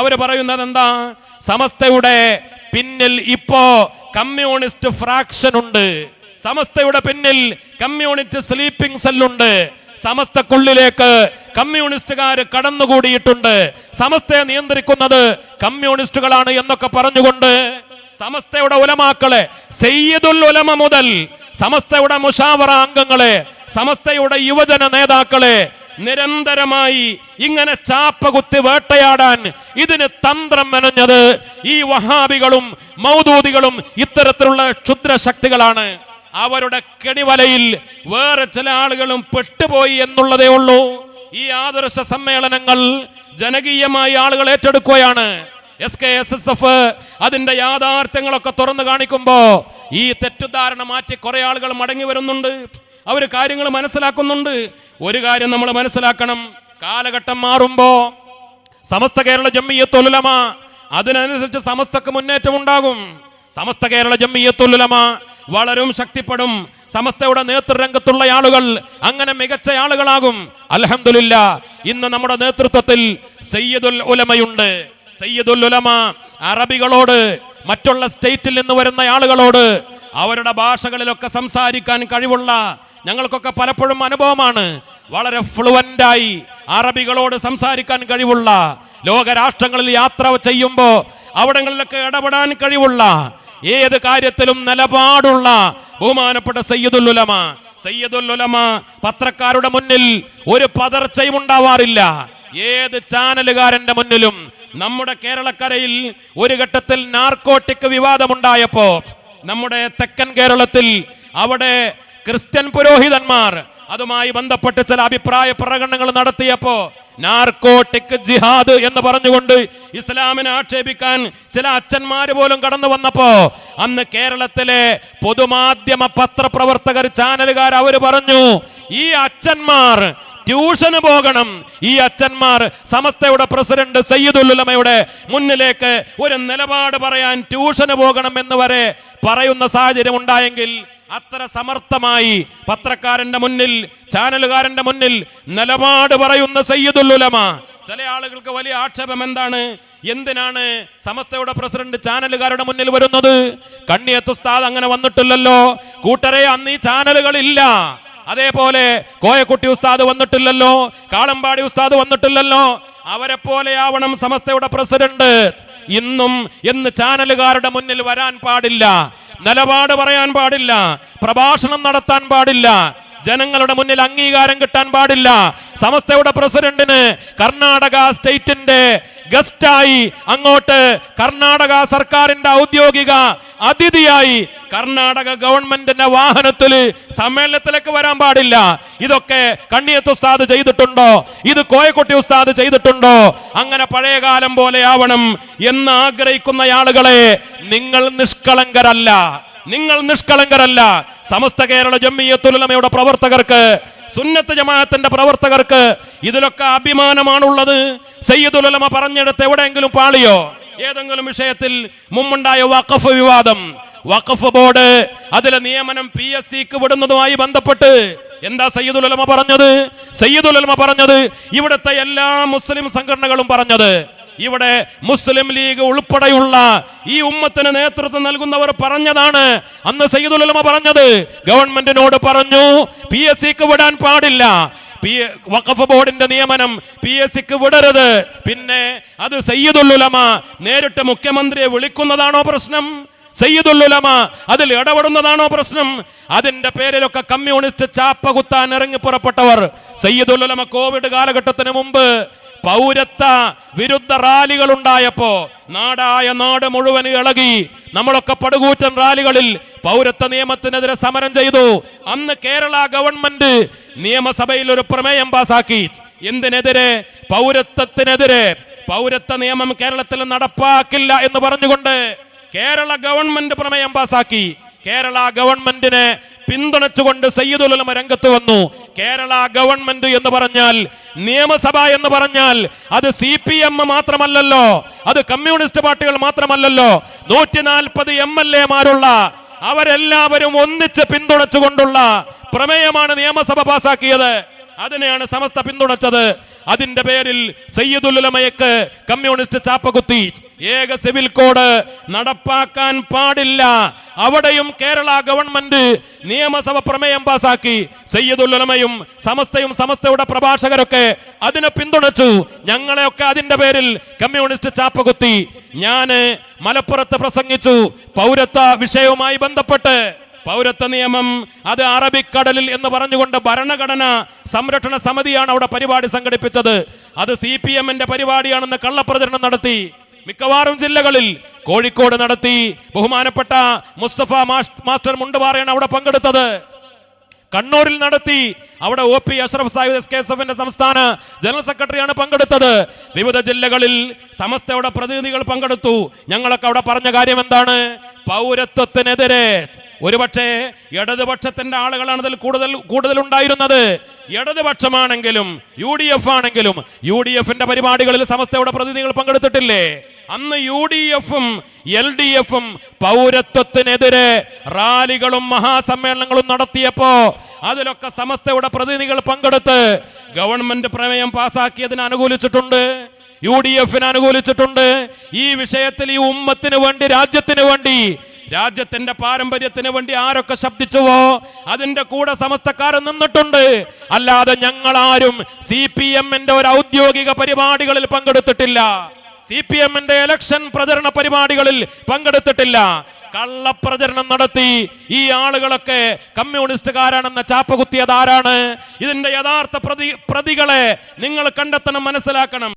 അവർ പറയുന്നത് എന്താ സമസ്തയുടെ പിന്നിൽ ഇപ്പോ കമ്മ്യൂണിസ്റ്റ് ഫ്രാക്ഷൻ ഉണ്ട്. സമസ്തയുടെ പിന്നിൽ കമ്മ്യൂണിസ്റ്റ് സ്ലീപ്പിംഗ് സെല്ലുണ്ട് സമസ്തക്കുള്ളിലേക്ക് കമ്മ്യൂണിസ്റ്റുകാർ കടന്നുകൂടിയിട്ടുണ്ട്. സമസ്തയെ നിയന്ത്രിക്കുന്നത് കമ്മ്യൂണിസ്റ്റുകളാണ് എന്നൊക്കെ പറഞ്ഞുകൊണ്ട് സമസ്തയുടെ ഉലമാക്കളെ സയ്യിദുൽ ഉലമ മുതൽ സമസ്തയുടെ മുഷാവറ അംഗങ്ങളെ സമസ്തയുടെ യുവജന നേതാക്കളെ നിരന്തരമായി ഇങ്ങനെ ചാപ്പകുത്തി വേട്ടയാടാൻ ഇതിന് തന്ത്രം മെനഞ്ഞത് ഈ വഹാബികളും മൗദൂദികളും ഇത്തരത്തിലുള്ള ക്ഷുദ്ര ശക്തികളാണ് അവരുടെ കെണിവലയിൽ വേറെ ചില ആളുകളും പെട്ടുപോയി എന്നുള്ളതേ ഉള്ളൂ. ഈ ആദർശ സമ്മേളനങ്ങൾ ജനകീയമായി ആളുകൾ ഏറ്റെടുക്കുകയാണ്. S K S S F അതിന്റെ യാഥാർത്ഥ്യങ്ങളൊക്കെ തുറന്നു കാണിക്കുമ്പോ ഈ തെറ്റിദ്ധാരണ മാറ്റി കുറെ ആളുകൾ മടങ്ങി വരുന്നുണ്ട്. അവർ കാര്യങ്ങൾ മനസ്സിലാക്കുന്നുണ്ട്. ഒരു കാര്യം നമ്മൾ മനസ്സിലാക്കണം. കാലഘട്ടം മാറുമ്പോ സമസ്ത കേരള ജമ്മിയത്തുലമ അതിനനുസരിച്ച് സമസ്തക്ക് മുന്നേറ്റം ഉണ്ടാകും. സമസ്ത കേരള ജമ്മിയത്തുലമ വളരും ശക്തിപ്പെടും. സമസ്തയുടെ നേതൃരംഗത്തുള്ള ആളുകൾ അങ്ങനെ മികച്ച ആളുകളാകും. അലഹമില്ല ഇന്ന് നമ്മുടെ നേതൃത്വത്തിൽ സയ്യിദുൽ ഉലമയുണ്ട്. സയ്യിദുൽ ഉലമ അറബികളോട് മറ്റുള്ള സ്റ്റേറ്റിൽ നിന്ന് വരുന്ന ആളുകളോട് അവരുടെ ഭാഷകളിലൊക്കെ സംസാരിക്കാൻ കഴിവുള്ള ഞങ്ങൾക്കൊക്കെ പലപ്പോഴും അനുഭവമാണ്. വളരെ ഫ്ലുവന്റായി അറബികളോട് സംസാരിക്കാൻ കഴിവുള്ള ലോകരാഷ്ട്രങ്ങളിൽ യാത്ര ചെയ്യുമ്പോൾ അവിടങ്ങളിലൊക്കെ ഇടപെടാൻ കഴിവുള്ള ഏത് കാര്യത്തിലും നിലപാടുള്ള ബഹുമാനപ്പെട്ട സയ്യിദുൽ ഉലമ പത്രക്കാരുടെ മുന്നിൽ ഒരു പതർച്ചയും ഉണ്ടാവാറില്ല. ഏത് ചാനലുകാരന്റെ മുന്നിലും നമ്മുടെ കേരളക്കരയിൽ ഒരു ഘട്ടത്തിൽ നാർക്കോട്ടിക് വിവാദമുണ്ടായപ്പോ നമ്മുടെ തെക്കൻ കേരളത്തിൽ അവിടെ ക്രിസ്ത്യൻ പുരോഹിതന്മാർ. അതുമായി ബന്ധപ്പെട്ട് ചില അഭിപ്രായ പ്രകടനങ്ങൾ നടത്തിയപ്പോ നാർക്കോട്ടിക് ജിഹാദ് എന്ന് പറഞ്ഞുകൊണ്ട് ഇസ്ലാമിനെ ആക്ഷേപിക്കാൻ ചില അച്ഛന്മാർ പോലും കടന്നു വന്നപ്പോ അന്ന് കേരളത്തിലെ പൊതുമാധ്യമ പത്രപ്രവർത്തകർ ചാനലുകാർ അവർ പറഞ്ഞു ഈ അച്ഛന്മാർ ട്യൂഷന് പോകണം. ഈ അച്ഛന്മാർ സമസ്തയുടെ പ്രസിഡന്റ് സയ്യിദുല്ലുലമയുടെ മുന്നിലേക്ക് ഒരു നിലപാട് പറയാൻ ട്യൂഷന് പോകണം എന്ന് വരെ പറയുന്ന സാഹചര്യം ഉണ്ടായെങ്കിൽ അത്ര സമർത്ഥമായി പത്രക്കാരന്റെ മുന്നിൽ ചാനലുകാരന്റെ മുന്നിൽ നിലപാട് പറയുന്ന സയ്യിദുല്ലുലമ ചില ആളുകൾക്ക് വലിയ ആക്ഷേപം എന്താണ്? എന്തിനാണ് സമസ്തയുടെ പ്രസിഡന്റ് ചാനലുകാരുടെ മുന്നിൽ വരുന്നത്? കണ്ണിയത്തുസ്താദ് അങ്ങനെ വന്നിട്ടില്ലല്ലോ. കൂട്ടരെ അന്ന് ഈ ചാനലുകളില്ല. അതേപോലെ കോയക്കുട്ടി ഉസ്താദ് വന്നിട്ടില്ലല്ലോ കാളമ്പാടി ഉസ്താദ് വന്നിട്ടില്ലല്ലോ. അവരെ പോലെയാവണം സമസ്തയുടെ പ്രസിഡന്റ്. ഇന്നും എന്ന് ചാനലുകാരുടെ മുന്നിൽ വരാൻ പാടില്ല നിലപാട് പറയാൻ പാടില്ല പ്രഭാഷണം നടത്താൻ പാടില്ല ജനങ്ങളുടെ മുന്നിൽ അംഗീകാരം കിട്ടാൻ പാടില്ല. സമസ്തയുടെ പ്രസിഡന്റിന് കർണാടക സ്റ്റേറ്റിന്റെ ഗസ്റ്റായി അങ്ങോട്ട് കർണാടക സർക്കാരിന്റെ ഔദ്യോഗിക അതിഥിയായി കർണാടക ഗവൺമെന്റിന്റെ വാഹനത്തിൽ സമ്മേളനത്തിലേക്ക് വരാൻ പാടില്ല. ഇതൊക്കെ കണ്ണിയത്ത് ഉസ്താദ് ചെയ്തിട്ടുണ്ടോ? ഇത് കോയക്കുട്ടി ഉസ്താദ് ചെയ്തിട്ടുണ്ടോ? അങ്ങനെ പഴയകാലം പോലെ ആവണം എന്ന് ആഗ്രഹിക്കുന്ന ആളുകളെ നിങ്ങൾ നിഷ്കളങ്കരല്ല. നിങ്ങൾ നിഷ്കളങ്കരല്ല. സമസ്ത കേരള ജമ്മിയത്തുലമയുടെ പ്രവർത്തകർക്ക് സുന്നത്ത് ജമാഅത്തിന്റെ പ്രവർത്തകർക്ക് ഇതിലൊക്കെ അഭിമാനമാണുള്ളത്. സയ്യിദുലമ പറഞ്ഞെടുത്ത് എവിടെയെങ്കിലും പാളിയോ? ഏതെങ്കിലും വിഷയത്തിൽ മുമ്പുണ്ടായ വഖഫ് വിവാദം. വഖഫ് ബോർഡ് അതിലെ നിയമനം പി എസ് സിക്ക് വിടുന്നതുമായി ബന്ധപ്പെട്ട് എന്താ സയ്യിദുലമ പറഞ്ഞത്? സയ്യിദുലമ പറഞ്ഞത് ഇവിടുത്തെ എല്ലാ മുസ്ലിം സംഘടനകളും പറഞ്ഞത്. ഇവിടെ മുസ്ലിം ലീഗ് ഉൾപ്പെടെയുള്ള ഈ ഉമ്മത്തിന് നേതൃത്വം നൽകുന്നവർ പറഞ്ഞതാണ്. അന്ന് സയ്യിദുലമ പറഞ്ഞത് ഗവൺമെന്റിനോട് പറഞ്ഞു പി എസ് സിക്ക് വിടാൻ പാടില്ല. പി വഖഫ് ബോർഡിന്റെ നിയമനം പി എസ് സിക്ക് വിടരുത്. പിന്നെ അത് സയ്യിദുല്ലുലമ നേരിട്ട് മുഖ്യമന്ത്രിയെ വിളിക്കുന്നതാണോ പ്രശ്നം? സയ്യിദുല്ലുലമ അതിൽ ഇടപെടുന്നതാണോ പ്രശ്നം? അതിന്റെ പേരിലൊക്കെ കമ്മ്യൂണിസ്റ്റ് ചാപ്പ കുത്താൻ ഇറങ്ങി പുറപ്പെട്ടവർ. സയ്യിദുല്ലുലമ കോവിഡ് കാലഘട്ടത്തിന് മുമ്പ് പൗരത്വ വിരുദ്ധ റാലികൾ ഉണ്ടായപ്പോ നാടായ നാട് മുഴുവൻ ഇളകി നമ്മളൊക്കെ പടുകൂറ്റൻ റാലികളിൽ പൗരത്വ നിയമത്തിനെതിരെ സമരം ചെയ്തു. അന്ന് കേരള ഗവൺമെന്റ് നിയമസഭയിൽ ഒരു പ്രമേയം പാസാക്കി. എന്തിനെതിരെ? പൗരത്വത്തിനെതിരെ. പൗരത്വ നിയമം കേരളത്തിൽ നടപ്പാക്കില്ല എന്ന് പറഞ്ഞുകൊണ്ട് കേരള ഗവൺമെന്റ് പ്രമേയം പാസാക്കി. കേരള ഗവൺമെന്റിനെ പിന്തുണച്ചുകൊണ്ട് സയ്യിദുലമ രംഗത്ത് വന്നു. കേരള ഗവൺമെന്റ് എന്ന് പറഞ്ഞാൽ നിയമസഭ എന്ന് പറഞ്ഞാൽ അത് സി പി എം മാത്രമല്ലല്ലോ. അത് കമ്മ്യൂണിസ്റ്റ് പാർട്ടികൾ മാത്രമല്ലല്ലോ. നൂറ്റി നാൽപ്പത് എം എൽ എമാരുള്ള അവരെല്ലാവരും ഒന്നിച്ച് പിന്തുണച്ചുകൊണ്ടുള്ള പ്രമേയമാണ് നിയമസഭ പാസാക്കിയത്. അതിനെയാണ് സമസ്ത പിന്തുണച്ചത്. അതിന്റെ പേരിൽ സയ്യദുലമയക്ക് കമ്മ്യൂണിസ്റ്റ് ചാപ്പകുത്തി. ഏക സിവിൽ കോഡ് നടപ്പാക്കാൻ പാടില്ല. അവിടെയും കേരള ഗവൺമെന്റ് നിയമസഭ പ്രമേയം പാസാക്കി. സയ്യിദുലമയും സമസ്തയും സമസ്തയുടെ പ്രഭാഷകരൊക്കെ അതിനെ പിന്തുണച്ചു. ഞങ്ങളെയൊക്കെ അതിന്റെ പേരിൽ കമ്മ്യൂണിസ്റ്റ് ചാപ്പകുത്തി. ഞാൻ മലപ്പുറത്ത് പ്രസംഗിച്ചു. പൗരത്വ വിഷയവുമായി ബന്ധപ്പെട്ട്. പൗരത്വ നിയമം അത് അറബിക്കടലിൽ എന്ന് പറഞ്ഞുകൊണ്ട് ഭരണഘടന സംരക്ഷണ സമിതിയാണ് അവിടെ പരിപാടി സംഘടിപ്പിച്ചത്. അത് സി പി എമ്മിന്റെ പരിപാടിയാണെന്ന് കള്ളപ്രചരണം നടത്തി. മിക്കവാറും ജില്ലകളിൽ കോഴിക്കോട് നടത്തി. ബഹുമാനപ്പെട്ട മുസ്തഫ മാസ്റ്റർ മുണ്ടുപാറയാണ് അവിടെ പങ്കെടുത്തത്. കണ്ണൂരിൽ നടത്തി. അവിടെ O P Ashraf Sahib S K S എഫിന്റെ സംസ്ഥാന ജനറൽ സെക്രട്ടറിയാണ് പങ്കെടുത്തത്. വിവിധ ജില്ലകളിൽ സമസ്തയുടെ പ്രതിനിധികൾ പങ്കെടുത്തു. ഞങ്ങളൊക്കെ അവിടെ പറഞ്ഞ കാര്യം എന്താണ്? പൗരത്വത്തിനെതിരെ ഒരുപക്ഷെ ഇടതുപക്ഷത്തിന്റെ ആളുകളാണ് അതിൽ കൂടുതൽ കൂടുതൽ ഉണ്ടായിരുന്നത് ഇടതുപക്ഷമാണെങ്കിലും യു ഡി എഫ് ആണെങ്കിലും യു ഡി എഫിന്റെ പരിപാടികളിൽ സമസ്തയുടെ പ്രതിനിധികൾ പങ്കെടുത്തിട്ടില്ലേ? അന്ന് യു ഡി എഫും എൽ ഡി എഫും പൗരത്വത്തിനെതിരെ റാലികളും മഹാസമ്മേളനങ്ങളും നടത്തിയപ്പോ അതിലൊക്കെ സമസ്തയുടെ പ്രതിനിധികൾ പങ്കെടുത്ത് ഗവൺമെന്റ് പ്രമേയം പാസാക്കിയതിന് അനുകൂലിച്ചിട്ടുണ്ട് യു ഡി എഫിന് അനുകൂലിച്ചിട്ടുണ്ട്. ഈ വിഷയത്തിൽ ഈ ഉമ്മത്തിന് വേണ്ടി രാജ്യത്തിന് വേണ്ടി രാജ്യത്തിന്റെ പാരമ്പര്യത്തിന് വേണ്ടി ആരൊക്കെ ശബ്ദിച്ചുവോ അതിന്റെ കൂടെ സമസ്തക്കാർ നിന്നിട്ടുണ്ട്. അല്ലാതെ ഞങ്ങൾ ആരും സി പി എമ്മിന്റെ ഒരു ഔദ്യോഗിക പരിപാടികളിൽ പങ്കെടുത്തിട്ടില്ല. സി പി എമ്മിന്റെ ഇലക്ഷൻ പ്രചരണ പരിപാടികളിൽ പങ്കെടുത്തിട്ടില്ല. കള്ളപ്രചരണം നടത്തി ഈ ആളുകളൊക്കെ കമ്മ്യൂണിസ്റ്റുകാരാണെന്ന ചാപ്പകുത്തിയതാരാണ് ഇതിന്റെ യഥാർത്ഥ പ്രതി പ്രതികളെ നിങ്ങൾ കണ്ടെത്തണം മനസ്സിലാക്കണം.